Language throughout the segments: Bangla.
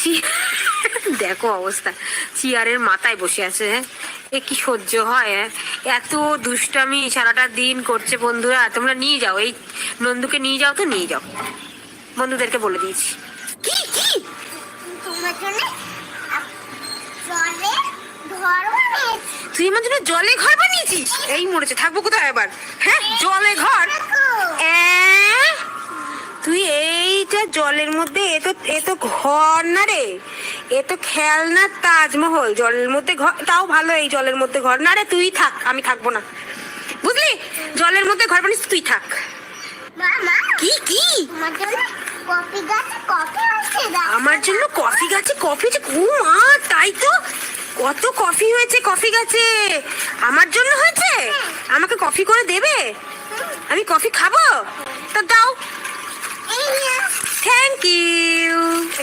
কি দেখো অবস্থা চেয়ারের মাথায় বসে আছে হ্যাঁ? এ কি সহ্য হয় হ্যাঁ? এত দুষ্টামি সারাটা দিন করছে বন্ধুরা তোমরা নিয়ে যাও এই নন্দুকে নিয়ে যাও তো নিয়ে যাও। বন্ধুদেরকে বলে দিয়েছি। কি কি? তোমার জন্য জলে ঘর তুই আমার জন্য জলে ঘর বানিয়েছিস? এই মরেছে থাকব কোথায় এবার হ্যাঁ জলে ঘর? তুই এইটা জলের মধ্যে এ তো এ তো ঘর না রে? এ তো খেলনার তাজমহল জলের মধ্যে ঘর তাও ভালো এই জলের মধ্যে ঘর। না রে তুই থাক আমি থাকব না। বুঝলি? জলের মধ্যে ঘর বানিস তুই থাক। কি কি? আমার জন্য কফি গাছে কফি যে ও মা তাই তো। কত কফি হয়েছে কফি গাছে? আমার জন্য হয়েছে? আমাকে কফি করে দেবে? আমি কফি খাব? তা দাও থ্যাংক ইউ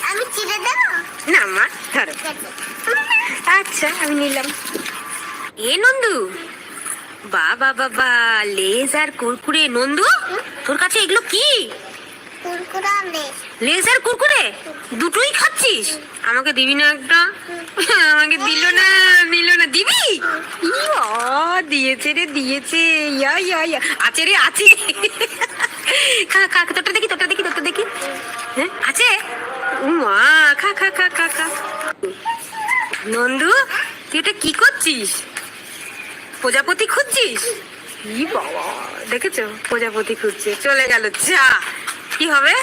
আমি চিড়ে দেবো? না মা ধরো। আচ্ছা আমি নিলাম। এ নন্দু। বাবা বাবা লেজ আর কুরকুরে। নন্দু তোর কাছে এগুলো কি? কুরকুরা লেস লেজ। আর কুরকুরে? দুটোই খাচ্ছিস? আমাকে দিবি না একটা? আমাকে দিল না দিল না। দিবি? দিয়েছে রে দিয়েছে। ইয়া ইয়া ইয়া। আছে রে আছে। খা খা তোরটা দেখি তোরটা দেখি তোরটা দেখি। হ্যাঁ আছে? মা, খা খা খা খা খা। নন্দু, তুই এটা কি করছিস? প্রজাপতি খুঁজছিস? ই বাবা, দেখেছ? প্রজাপতি খুঁজছে, চলে গেল, যা। কি হবে?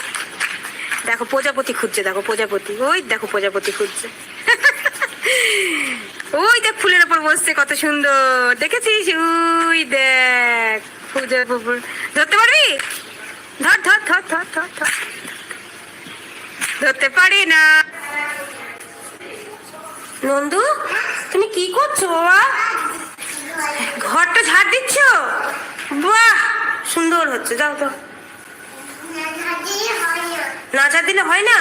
দেখো, প্রজাপতি খুঁজছে, দেখো, প্রজাপতি। ওই দেখো, প্রজাপতি খুঁজছে। ওই দেখ, ফুলের ওপর বসছে, কত সুন্দর। দেখেছিস? ওই দেখ ধরতে পারবি? ধর ধর ধর ধর ধর ধর ধরতে পারি না। নন্দু, তুমি কি করছ বাবা? ঘরটা ঝাড় দিচ্ছ? বাহ, সুন্দর হচ্ছে, যাও তো না ঝাড় দিলে হয় না?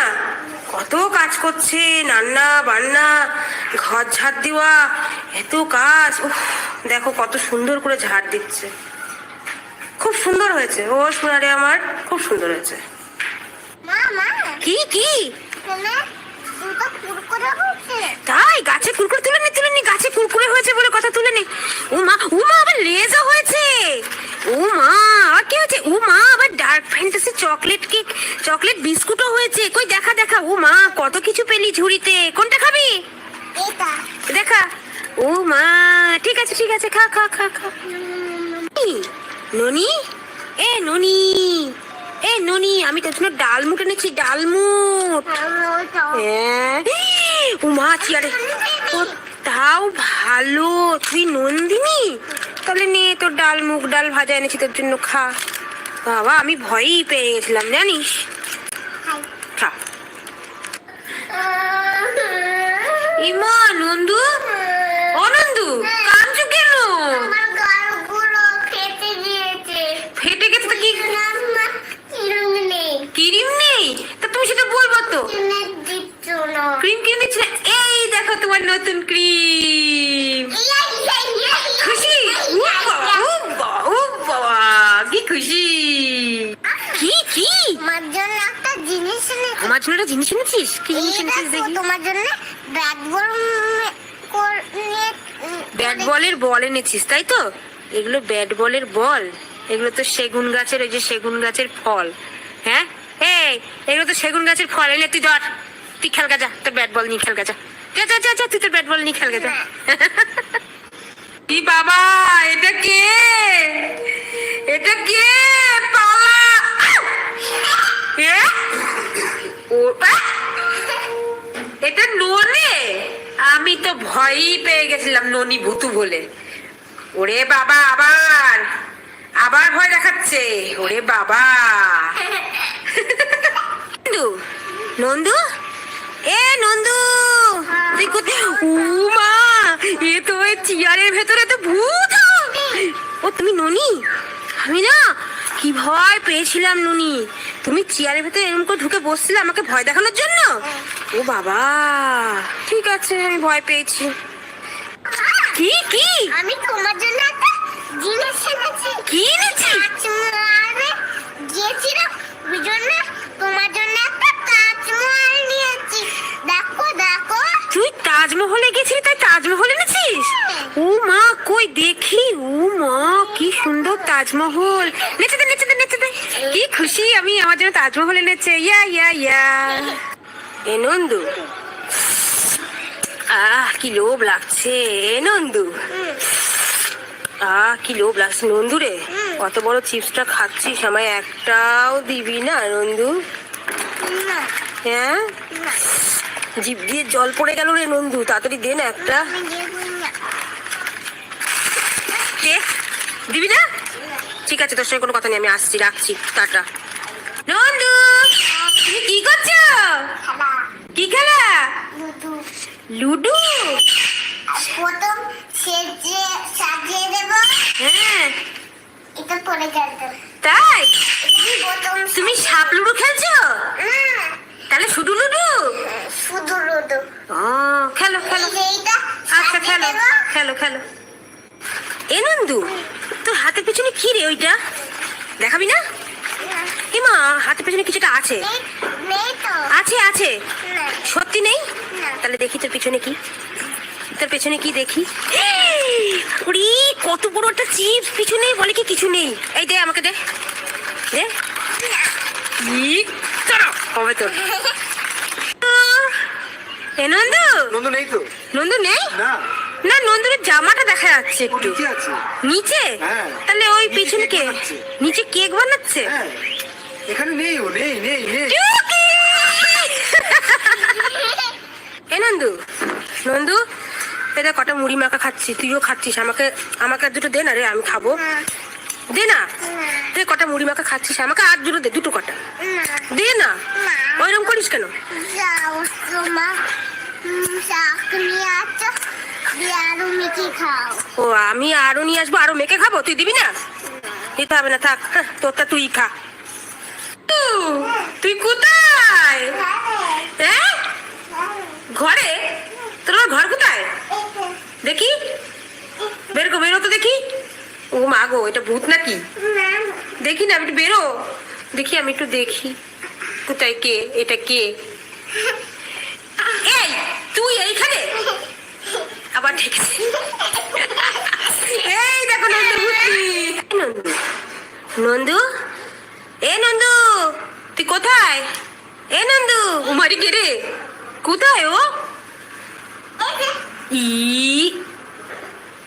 কত কাজ করছে, রান্না, বান্না, ঘর ঝাড় দেওয়া, এত কাজ দেখো কত সুন্দর করে ঝাড় দিচ্ছে। খুব সুন্দর হয়েছে। ও সোনারে আমার খুব সুন্দর হয়েছে। কি কি? তাই? গাছে কুরকুরে তুলে নি তুলে নি। গাছে কুরকুরে হয়েছে বলে কথা তুলে নি। ও মা ও আবার লেজও হয়েছে। ও মা আর কি হয়েছে? ও মা আবার dark fantasy chocolate cake chocolate বিস্কুটও হয়েছে। কই দেখা দেখা। ও মা কত কিছু পেলি ঝুড়িতে। কোনটা খাবি? দেখা। ও মা ঠিক আছে ঠিক আছে। খা খা খা খা। ননি? এ ননি এ ননি, আমি তোর জন্য ডালমুট এনেছি ডালমুট হ্যাঁ। ও মা, চেয়ারে। তাও ভালো, তুই নন্দিনী? তাহলে নে তোর ডাল মুগ ডাল ভাজা এনেছি তোর জন্য, খা। বাবা, আমি ভয়ই পেয়ে গেছিলাম, জানিস? খা। ইমা, নন্দু ও নন্দু কাঁদছো কেন আমার গালগুলো কেটে দিয়েছে ফেটে গেছে তো কি আমার কিরম নেই ক্রিম নেই তা তুমি সেটা বলব তো কিনে দিচ্ছ না ক্রিম কিনে দিচ্ছি এই দেখো তোমার নতুন ক্রিম খুশি? কি খুশি কি কি আমার জন্য একটা জিনিস এনেছি আমার জন্য একটা জিনিস এনেছিস? কি জিনিস এনেছিস দেখি? তোমার জন্য ব্যাট বল ব্যাট বলের বল এনেছিস তাই তো? এগুলো ব্যাট বলের বল। এগুলো তো সেগুন গাছের ওই যে সেগুন গাছের ফল। হ্যাঁ? এগুলো তো সেগুন গাছের ফল। এনে তুই ধর। তুই খেল গা যা তোর ব্যাট বল নিয়ে খেল গা যা যা যা তুই তোর ব্যাট বল নিয়ে খেল গা যা কি বাবা, এটা কে? এটা কে? পালা। এটা ননে? আমি তো ভয়ই পেয়ে গেছিলাম ননি ভুতু বলে। ওরে বাবা, আবার। আবার ভয় দেখাচ্ছে। ওরে বাবা। নন্দু নন্দু? এ নন্দু! তুই কোথায়? ও মা এ তো ওই চেয়ারের ভেতরে তো ভূত। ও তুমি ননি? আমি না কি ভয় পেয়েছিলাম নুনি। তুমি চেয়ারের ভেতরে এরকম করে ঢুকে বসছিলে আমাকে ভয় দেখানোর জন্য? ও বাবা ঠিক আছে আমি ভয় পেয়েছি। কি কি? আমি তোমার জন্য একটা জিনিস এনেছি। কি দেখো দেখো। তুই তাজমহলে গেছিলি তাই তাজমহল এনেছিস? ও মা কই দেখি। ও মা কি সুন্দর তাজমহল। নেচে দে নেচে দে নেচে দে। কি খুশি আমি আমার জন্য তাজমহল এনেছে। ইয়া ইয়া ইয়া। এ নন্দু। আহ কি লোভ লাগছে। এ নন্দু। আহ কি লোভ লাগছে নন্দু রে কত বড় চিপসটা খাচ্ছিস? আমায় একটাও দিবি না নন্দু? হ্যাঁ? জিভ দিয়ে জল পড়ে গেল রে নন্দু তাড়াতাড়ি দে না একটা। দেবো না? ঠিক আছে তোর সঙ্গে কোনো কথা নেই আমি আসছি রাখছি টাটা। নন্দু তুমি কি করছ? কি খেলা? লুডু? প্রথম সেজে সাজিয়ে দেব। হ্যাঁ। এটা পরে তাই? তুমি সাপ লুডু খেলছো? তাহলে শুধু লুডু? শুধু রোদু ও খেলো খেলো। আচ্ছা খেলো খেলো খেলো। এ নন্দু তোর হাতের পেছনে কি রে ওইটা? দেখাবি না? এমা হাতের পেছনে কিছুটা আছে। আছে আছে। সত্যি নেই? তাহলে দেখি তোর পিছনে কি। তোর পেছনে কি দেখি? উড়ি কত বড় একটা চিপস কিছু নেই বলে কি কিছু নেই? এই দে আমাকে দে। দে। হবে তোর এ নন্দু? নন্দ নেই তো। নন্দু নেই? না। না নন্দুরের জামাটা দেখা যাচ্ছে একটু। নিচে আছে। নিচে? হ্যাঁ। তাহলে ওই পিছনে কেক কে? নিচে কেক বানাচ্ছে? হ্যাঁ। এখানে নেই ও নেই নেই নেই। এ নন্দু নন্দু এটা কটা মুড়ি মাখা খাচ্ছি তুইও খাচ্ছিস আমাকে আমাকে দুটো দে না রে আমি খাব। দে না? দে কটা মুড়ি মাখা খাচ্ছিস আমাকে আর দুটো দে দুটো কটা। দে না। ওইরকম করিস কেন? ও আমি আরও নিয়ে আসব আরও মেখে খাব? তুই দিবি না? দিতে হবে না থাক হ্যাঁ, তোরটা তুই খা। তুই কোথায়? হ্যাঁ? ঘরে? তোর ঘর কোথায়? দেখি? বের বেরো তো দেখি। ও মা গো এটা ভূত নাকি? দেখি না আমি একটু বেরো। দেখি আমি একটু দেখি। কোথায় কে? এটা কে? এই তুই এইখানে? আবার ঠেকেছে এই দেখো নন্দু নন্দু। নন্দু? এ নন্দু তুই কোথায়? এ নন্দু। উমারি কে রে? কোথায় ও? ই,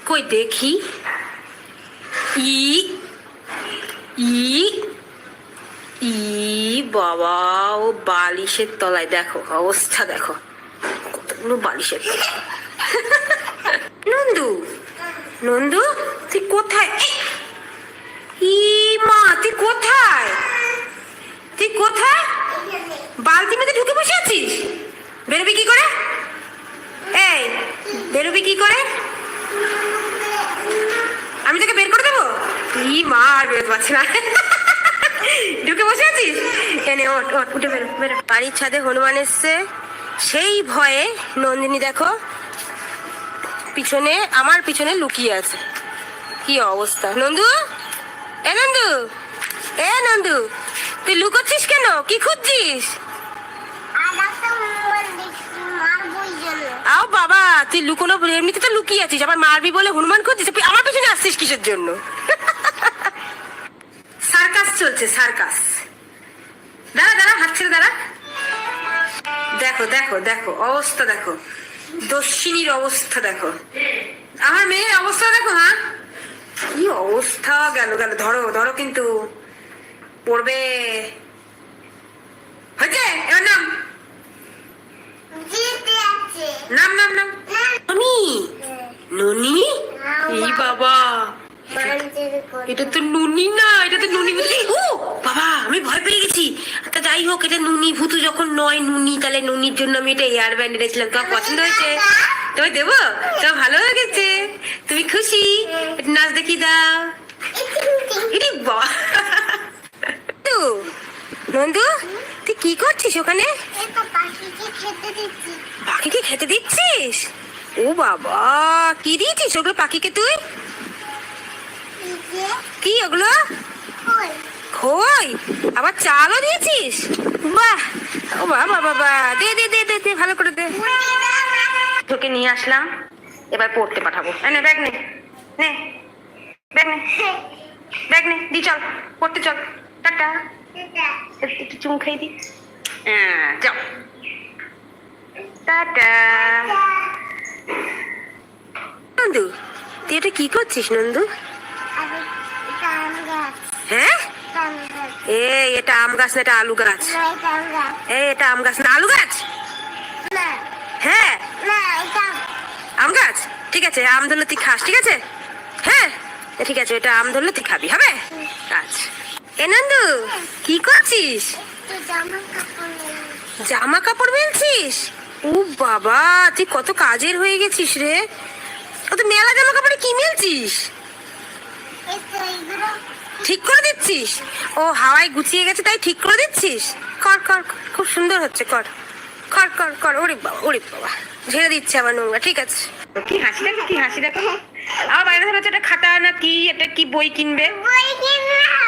কই দেখি? ই ই ই, বাবা, ও বালিশের তলায় দেখো, অবস্থা দেখো। কতগুলো বালিশের। নন্দু নন্দু, তুই কোথায়! ই মা, তুই কোথায়? তুই কোথায়? বালতি মেতে ঢুকে বসে আছিস? বেরোবি কি করে? এই, বেরোবি কি করে? আমি তোকে বের করে দেবো? মা, আর বেরোতে পারছি না। ঢুকে বসে আছিস? এনে ওঠ ওঠ, উঠে বেরো বেরো। বাড়ির ছাদে হনুমান এসছে। সেই ভয়ে, নন্দিনী দেখো, পিছনে, আমার পিছনে লুকিয়ে আছে। কি অবস্থা? নন্দু? এ নন্দু? এ নন্দু, তুই লুকোচ্ছিস কেন? কি খুঁজছিস আর একটা মোবাইল দেখছি মারবই জন্য আও বাবা, তুই লুকোনো এমনিতে তো লুকিয়ে আছিস, আবার মারবি বলে হনুমান খুঁজছিস? তুই আমার পেছনে আসছিস কিসের জন্য? সার্কাস চলছে, সার্কাস। দাঁড়া দাঁড়া, হাত ছেড়ে দাঁড়া। দেখো দেখো দেখো, অবস্থা দেখো। দস্যিনীর অবস্থা দেখো। আমার মেয়ের অবস্থা দেখো হ্যাঁ? কি অবস্থা গেল গেল। ধরো ধরো কিন্তু। পড়বে। হয়েছে? এবার নাম। নাম নাম নাম। ননি। ননি? এই বাবা। এটা তো নুনি না এটা তো নুনি ও বাবা আমি ভয় পেয়ে গেছি। তা যাই হোক এটা নুনি ভূতু যখন নয় নুনি তাহলে নুনির জন্য আমি এটা এয়ার ব্যান্ড এনেছিলাম। তোমার পছন্দ হয়েছে? তোমায় দেবো? তোমার ভালো লেগেছে? তুমি খুশি? নাচ দেখি দাও। বাবা তো, নন্দু তুই কি করছিস ওখানে? পাখিকে খেতে দিচ্ছিস? ও বাবা কি দিয়েছিস ওগুলো পাখিকে তুই? কি ওগুলো? খই আবার চালও দিয়েছিস? বাহ! ও বাবা বাবা। দে দে দে দে দে ভালো করে দে। তোকে নিয়ে আসলাম এবার পড়তে পাঠাবো। নে ব্যাগ নে। নে ব্যাগ নে। দেখ নে দি চল পড়তে চল। টাটা। একটু একটু খাই দি হ্যাঁ চল টাটা। নন্দু তুই এটা কি করছিস নন্দু? হ্যাঁ? এই এটা আম গাছ না এটা আলু গাছ। এই এটা আম গাছ না আলু গাছ? হ্যাঁ? আম। গাছ? ঠিক আছে আম ধরলে তুই খাস ঠিক আছে? হ্যাঁ? ঠিক আছে এটা আম ধরলে তুই খাবি হবে? আচ্ছা। এ নন্দু কি করছিস? জামা কাপড় মেলছিস? ও বাবা তুই কত কাজের হয়ে গেছিস রে। ও তো মেলা জামা কাপড়ে কি মেলছিস? ঠিক করে দিচ্ছিস? ও হাওয়ায় গুছিয়ে গেছে তাই ঠিক করে দিচ্ছিস? কর কর কর, খুব সুন্দর হচ্ছে কর। কর কর কর ওরে বাবা ওরে বাবা। ঝেড়ে দিচ্ছে আমার নোংরা ঠিক আছে। কি হাসি দেখো কি হাসি দেখো। আমার বাইরে ধরে খাতা না কি একটা কি বই কিনবে? বই কিনলাম।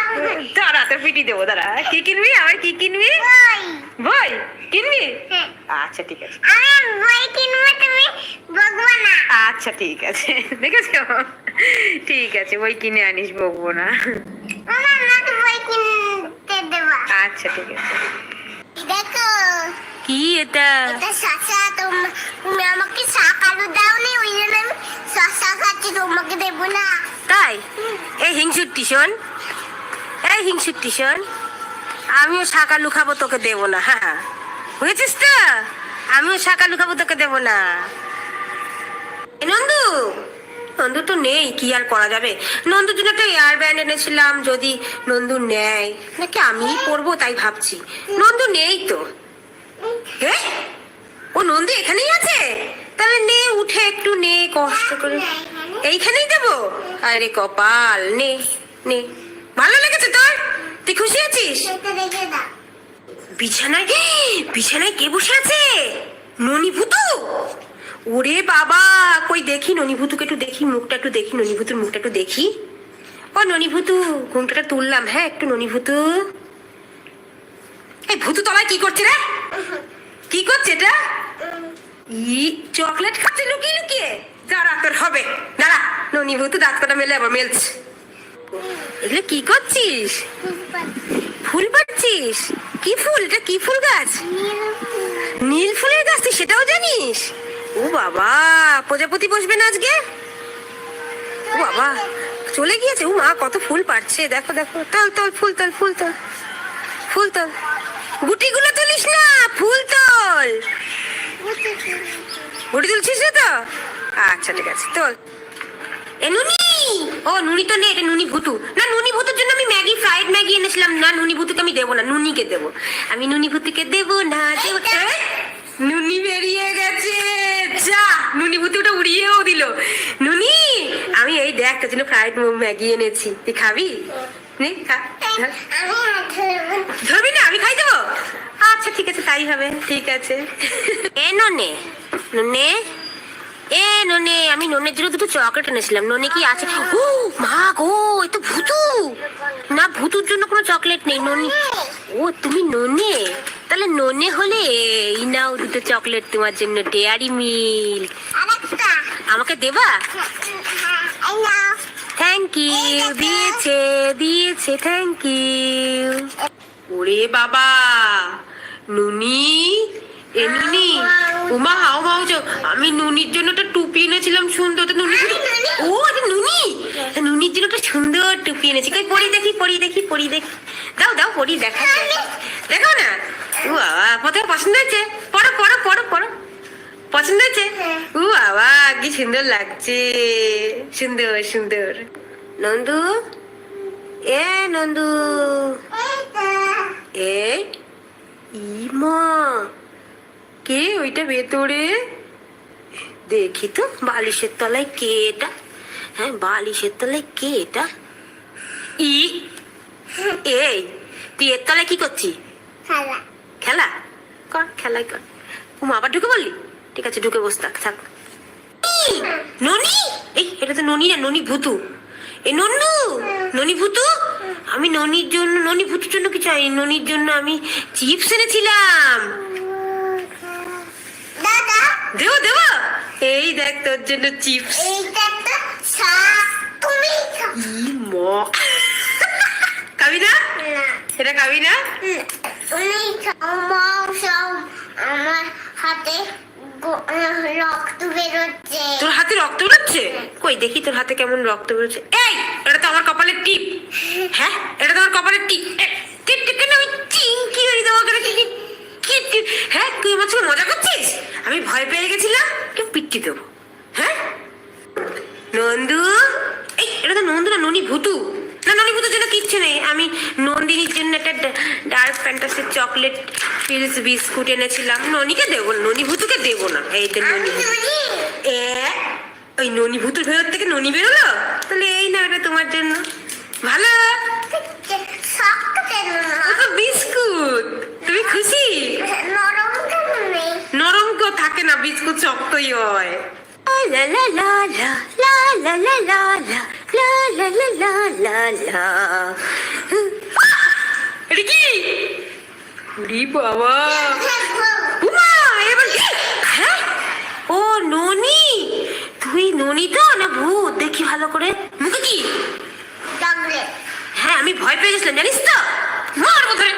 দাঁড়া তোর পিটি দেবো দাঁড়া। কি কিনবি? আবার কি কিনবি? বই। বই? কিনবি? হ্যাঁ। আচ্ছা ঠিক আছে। আমি বই কিনবো তুমি বকবো না আচ্ছা ঠিক আছে। দেখেছ? ঠিক আছে বই কিনে আনিস বকবো না বই কিনতে দেবা। আচ্ছা ঠিক আছে। দেখো। কি এটা? এটা শশা তোম- তুমি আমাকে শাক আলু দাওনি ওই জন্য আমি শশা খাচ্ছি তোমাকে দেবো না। তাই? এই হিংসুট্টি শোন এই হিংসুট্টি শোন আমিও শাক আলু খাব তোকে দেবো না হ্যাঁ বুঝেছিস তো? আমিও শাক আলু খাব তোকে দেবো না। নন্দু নন্দু তো নেই, কি আর করা যাবে? নন্দুর জন্য একটা এয়ার ব্যান্ড এনেছিলাম, যদি নন্দু নেয়। নাকি আমিই পরবো তাই ভাবছি। নন্দু নেই তো। হ্যাঁ ও নন্দু এখানেই আছে? তাহলে নে, উঠে একটু নে, কষ্ট করে। এইখানেই দেবো? আরে কপাল, নে নে। ভালো লেগেছে তোর? তুই খুশি আছিস? বিছানায় বিছানায় কে বসে আছে? ননিভূতু? ওরে বাবা কই দেখি ননিভূতুকে একটু দেখি মুখটা একটু দেখি ননিভূতুর মুখটা একটু দেখি। ও ননিভূতু ঘুমটাটা তুললাম। হ্যাঁ একটু ননিভূতু। এই ভূতু তলায় কি করছে রে? কি করছে এটা? ই চকলেট খাচ্ছে লুকিয়ে লুকিয়ে। দাঁড়া তোর হবে। দাঁড়া ননিভূতু দাঁত কাটা মেলে আবার মেলছে। এগুলো কি করছিস? ফুল পাচ্ছিস কি ফুল? এটা কি ফুল গাছ? নীল ফুলের গাছ তুই সেটাও জানিস? ও বাবা প্রজাপতি বসবে না আজকে? ও বাবা চলে গিয়েছে। ও মা কত ফুল পাচ্ছে দেখো দেখো। তল তল ফুল তল ফুল তল। ফুল তল। গুটিগুলো তুলিস না ফুল তল। গুটি তুলছিস না তো? আচ্ছা ঠিক আছে তোল। এ নুনি! ও নুনি তো নেই এটা নুনি ভুতু। না নুনি ভুতুর জন্য আমি ম্যাগি ফ্রাইড ম্যাগি এনেছিলাম। না নুনি ভুতুকে আমি দেবো না নুনিকে দেবো। আমি নুনি ভুতুকে দেবো না দেবো নুনি বেরিয়ে গেছে। যা! নুনি ভুতুটা উড়িয়েও দিল। নুনি আমি এই দেখ তোর জন্য ফ্রাইড ম্যাগি এনেছি। তুই খাবি? খা। না। ধরবি না আমি খাই দেবো? আচ্ছা ঠিক আছে তাই হবে ঠিক আছে। এ ননে। ননে এ, ননে, আমি ননের জন্য দুটো চকলেট এনেছিলাম। ননে কি আছে? ও, মা গো, এ তো ভুতু। না, ভুতুর জন্য কোনো চকলেট নেই, ননি ও, তুমি ননে? তাহলে ননে হলে এই নাও দুটো চকলেট তোমার জন্য, ডেয়ারি মিল্ক। আমাকে দেবা? থ্যাংক ইউ দিয়েছে দিয়েছে থ্যাংক ইউ ওরে বাবা, নুনি এ নুনি উমা হাও মাও যাও। আমি নুনির জন্য একটা টুপি এনেছিলাম সুন্দর তো নুনি। ও এটা নুনি? নুনির জন্য একটা সুন্দর টুপি এনেছি। কই পরি দেখি পরি দেখি পরি দেখি। দাও দাও পরি দেখা দেখো না? ও বাবা প্রথমে পছন্দ হয়েছে? পড়ো পড়ো পড়ো পড়ো। পছন্দ হয়েছে? ও বাবা কি সুন্দর লাগছে। সুন্দর সুন্দর। নন্দু? এ নন্দু। এ ইমা কে? ওইটা ভেতরে। দেখি তো বালিশের তলায় কে এটা? হ্যাঁ বালিশের তলায় কে এটা? ই এই তুই এর তলায় কি করছিস? খালা। খেলা? কর খেলাই কর। উমা আবার ঢুকে বললি ঠিক আছে ঢুকে বস থাক থাক। ননি? এই এটা তো ননি না ননি ভুতু। এ নন্নু? ননি ভুতু? আমি ননির জন্য ননি ভুতুর জন্য কিছু আনি ননির জন্য আমি চিপস এনেছিলাম। দেবো দেবো? এই দেখ তোর জন্য চিপস এইটা তো শাক তুমি ই ম। খাবি না? এটা খাবি না? উনি মাও সব আমার হাতে রক্ত বেরোচ্ছে। তোর হাতে রক্ত বেরোচ্ছে? কই দেখি তোর হাতে কেমন রক্ত বেরোচ্ছে। এই এটা তো আমার কপালের টিপ। হ্যাঁ এটা তো আমার কপালের টিপ। টিপ টিপ কেন আমি চিংকি হয়ে দেবো করে কি হ্যাঁ তুই আমার সঙ্গে মজা করছিস? আমি ভয় পেয়ে গেছিলাম কেউ পিট্টি দেবো। হ্যাঁ? নন্দু? এই এটা তো নন্দু না ননি ভুতু। না ননি ভুতুর জন্য কিচ্ছু নেই। আমি নন্দিনীর জন্য একটা ডার্ক ফ্যান্টাসির চকলেট ফিলস বিস্কুট এনেছিলাম। ননিকে দেবো না ননি ভুতুকে দেবো না। এই তো ননি এ ওই ননি ভুতুর ভেতর থেকে ননি বেরোলো? তাহলে এই না এটা তোমার জন্য। ভালো? বিস্কুট। তুমি খুশি? নরম নেই? নরম কেউ থাকে না বিস্কুট শক্তই হয়। লা লা লা লা লা লা লা লা লা লা লা লা লা লা এটা কি? বাবা। উমা এবার কি? হ্যাঁ? ও ননি? তুই ননি তো? না ভূত? দেখি ভালো করে। মুখে কি? হ্যাঁ আমি ভয় পেয়ে গেছিলাম জানিস তো? মারবো ধরে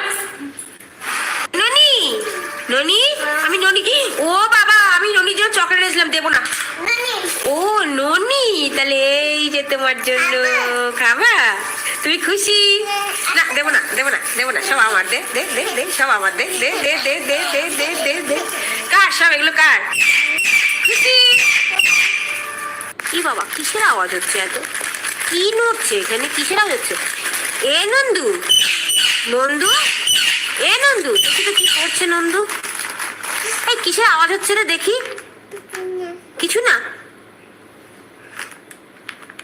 ননি আমি ননি কি ও বাবা আমি ননির জন্য চকলেট এনেছিলাম দেবো না ও ননি তাহলে এই যে তোমার জন্য খাবা তুমি খুশি না দেবো না দেবো না দেবো না সব আমার দে দে দে দে সব আমার দে দে দে দে দে দে দে দে দে কার সব এগুলো কার খুশি কি বাবা কিসের আওয়াজ হচ্ছে এত কি নড়ছে এখানে কিসের আওয়াজ হচ্ছে এ নন্দু নন্দু এ নন্দু তো কি করছে নন্দু? এই কিসের আওয়াজ হচ্ছে রে দেখি। কিছু না।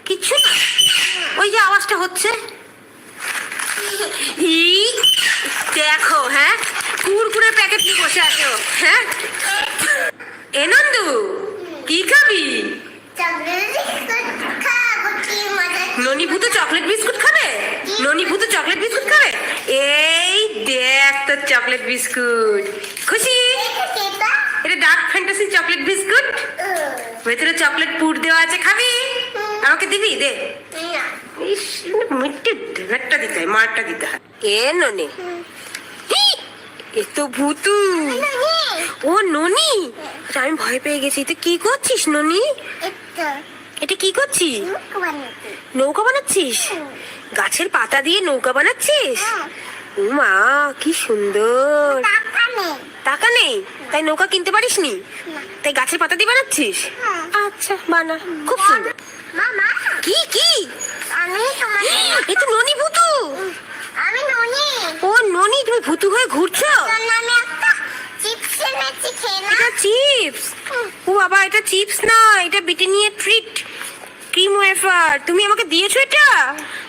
কিছু না। ওই যে আওয়াজটা হচ্ছে। দেখো হ্যাঁ? কুরকুরের প্যাকেট নিয়ে বসে আছো হ্যাঁ? এ নন্দু, কি খাবি? মজা ননি ভূতো চকলেট বিস্কুট খাবে? ননি ভূতো চকলেট বিস্কুট খাবে? এই দেখ তোর চকলেট বিস্কুট। খুশি? এটা ডার্ক ফ্যান্টাসি চকলেট বিস্কুট? ভেতরে চকলেট পুর দেওয়া আছে খাবি? আমাকে দিবি? দে। ইস দিতে হয় মারটা দিতে হয় এ ননে। এ তো ভূতু। ও ননি? আরে, আমি ভয় পেয়ে গেছি তুই কি করছিস ননি? এটা কি করছিস? নৌকা বানাচ্ছিস? গাছের পাতা দিয়ে নৌকা বানাচ্ছিস? মা কি সুন্দর। টাকা নেই? তাই নৌকা কিনতে পারিস নি। তাই গাছের পাতা দিয়ে বানাচ্ছিস। আচ্ছা বানা। খুব সুন্দর। কি কি? এ তো ননি ভূতু। আমি ননি। ও ননি তুমি ভূতু হয়ে ঘুরছো? চিপস ও বাবা এটা চিপস না এটা ব্রিটানিয়া ট্রিট। ক্রিম ওয়েফার তুমি আমাকে দিয়েছ এটা?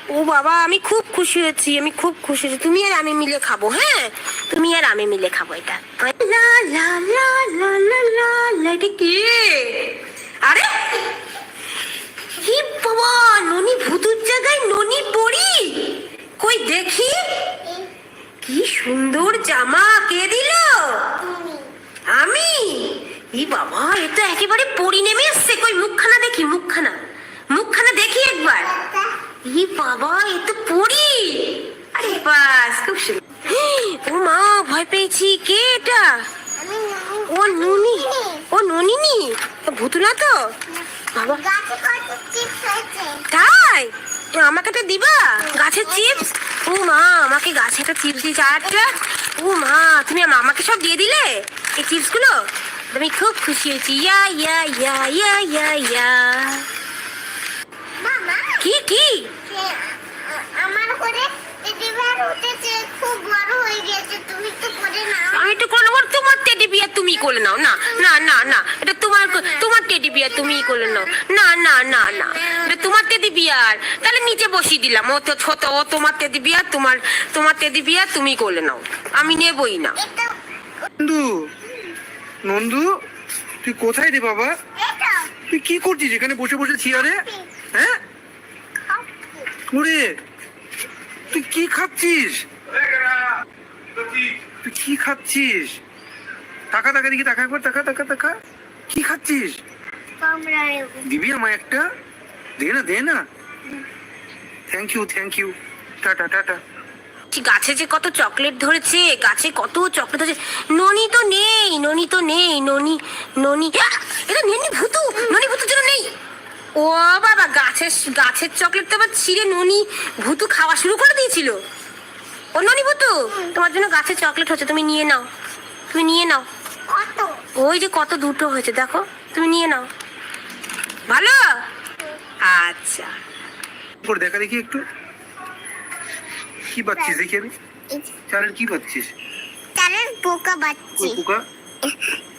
ও বাবা আমি খুব খুশি হয়েছি আমি খুব খুশি হয়েছি। তুমি আর আমি মিলে খাব হ্যাঁ? তুমি আর আমি মিলে খাব এটা। লা লা লা লা লা লা লা এটা কি? আরে! কি বাবা ননি ভূতুর জায়গায় ননি পড়ি কই দেখি? কি সুন্দর জামা কে দিলো? আমি? ই বাবা এটা একেবারে পরি নেমে এসছে কই মুখখানা মুখখানা দেখি একবার একটা ই বাবা এ তো পরি আরে বাস খুব সুন্দর ও মা ভয় পেয়েছি কে এটা আমি ও নুনি ও ননিনি ও ভুতুলা তো? বাবা। তাই? আমাকে একটা দিবা? গাছের চিপস? ও মা আমাকে গাছে একটা চিপস ও মা তুমি আমাকে সব দিয়ে দিলে? এই চিপসগুলো আমি খুব খুশি হয়েছি। ইয়া ইয়া ইয়া ইয়া ইয়া ইয়া। কি কি? আমার করে আমি একটু করে নেব তোমার টেডি বিয়ার তুমি করে নাও। না না না না এটা তোমার ক- তোমার টেডি তুমি করে নাও না না না না। এটা তোমার টেডি তাহলে নিচে বসিয়ে দিলাম। ও ছোট, ও তোমার টেডি বিয়ার তোমার তোমার টেডি বিয়ার তুমি করে নাও। আমি নেবই না। নন্দু নন্দু, তুই কোথায় রে বাবা? তুই কি করছিস এখানে বসে বসে চেয়ারে? হ্যাঁ? ওরে, তুই কি খাচ্ছিস? তুই কি খাচ্ছিস? টাকা টাকা দিকে টাকা একবার টাকা টাকা টাকা কি খাচ্ছিস? দিবি আমায় একটা? দে না দে না। Thank you thank you tata tata. গাছে যে কত চকলেট ধরেছে গাছে কত চকলেট ধরেছে। ননি তো নেই ননি তো নেই ননি ননি! এটা নেনি ভুতু ননি ভুতুর জন্য নেই। ও বাবা গাছের গাছের চকলেট তো আবার ছিঁড়ে ননি ভুতু খাওয়া শুরু করে দিয়েছিল। ও ননি ভুতু তোমার জন্য গাছের চকলেট হচ্ছে তুমি নিয়ে নাও। তুমি নিয়ে নাও। কত? ওই যে কত দুটো হয়েছে দেখো। তুমি নিয়ে নাও। ভালো? আচ্ছা। উপর দেখা দেখি একটু। কি পাচ্ছিস দেখি আমি? চালের কি পাচ্ছিস? চালের পোকা পাচ্ছি। পোকা?